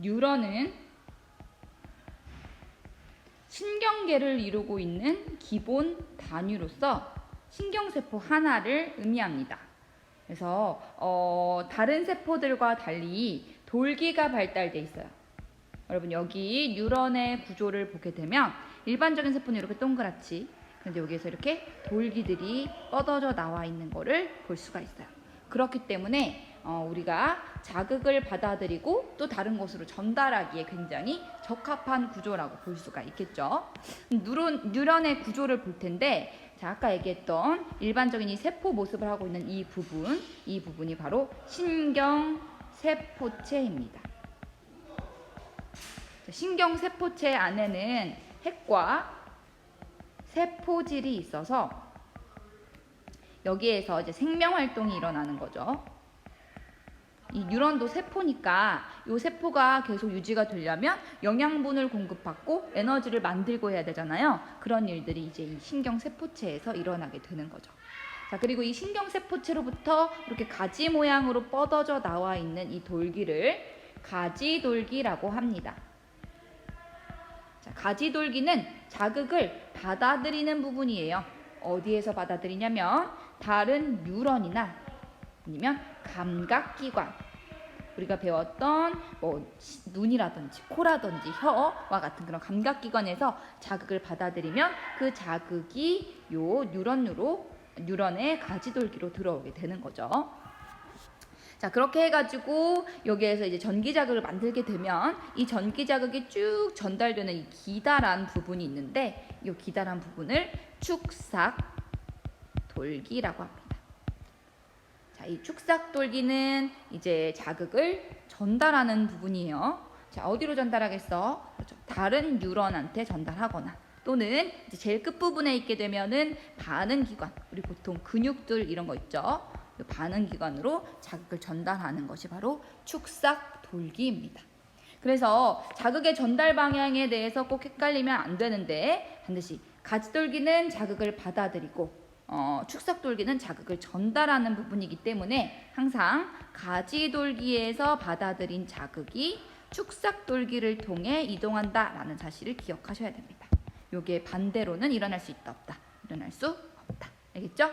뉴런은 신경계를 이루고 있는 기본 단위로서 신경세포 하나를 의미합니다. 그래서 어, 다른 세포들과 달리 돌기가 발달돼 있어요. 여러분 여기 뉴런의 구조를 보게 되면 일반적인 세포는 이렇게 동그랗지. 근데 여기에서 이렇게 돌기들이 뻗어져 나와 있는 거를 볼 수가 있어요. 그렇기 때문에 어, 우리가 자극을 받아들이고 또 다른 곳으로 전달하기에 굉장히 적합한 구조라고 볼 수가 있겠죠. 뉴런, 뉴런의 구조를 볼 텐데 자, 아까 얘기했던 일반적인 이 세포 모습을 하고 있는 이 부분, 이 부분이 바로 신경세포체입니다. 자, 신경세포체 안에는 핵과 세포질이 있어서 여기에서 이제 생명 활동이 일어나는 거죠. 이 뉴런도 세포니까 이 세포가 계속 유지가 되려면 영양분을 공급받고 에너지를 만들고 해야 되잖아요. 그런 일들이 이제 이 신경 세포체에서 일어나게 되는 거죠. 자, 그리고 이 신경 세포체로부터 이렇게 가지 모양으로 뻗어져 나와 있는 이 돌기를 가지돌기라고 합니다. 자, 가지돌기는 자극을 받아들이는 부분이에요. 어디에서 받아들이냐면 다른 뉴런이나 아니면 감각기관 우리가 배웠던 뭐 시- 눈이라든지 코라든지 혀와 같은 그런 감각기관에서 자극을 받아들이면 그 자극이 요 뉴런으로 뉴런의 가지돌기로 들어오게 되는 거죠. 자 그렇게 해가지고 여기에서 이제 전기 자극을 만들게 되면 이 전기 자극이 쭉 전달되는 이 기다란 부분이 있는데 이 기다란 부분을 축삭 돌기라고 합니다. 자, 이 축삭돌기는 이제 자극을 전달하는 부분이에요. 자, 어디로 전달하겠어? 그렇죠. 다른 뉴런한테 전달하거나 또는 이제 제일 끝부분에 있게 되면은 반응 기관, 우리 보통 근육들 이런 거 있죠. 이 반응 기관으로 자극을 전달하는 것이 바로 축삭돌기입니다. 그래서 자극의 전달 방향에 대해서 꼭 헷갈리면 안 되는데 반드시 가지돌기는 자극을 받아들이고 어, 축삭돌기는 자극을 전달하는 부분이기 때문에 항상 가지돌기에서 받아들인 자극이 축삭돌기를 통해 이동한다라는 사실을 기억하셔야 됩니다. 요게 반대로는 일어날 수 있다 없다. 일어날 수 없다. 알겠죠?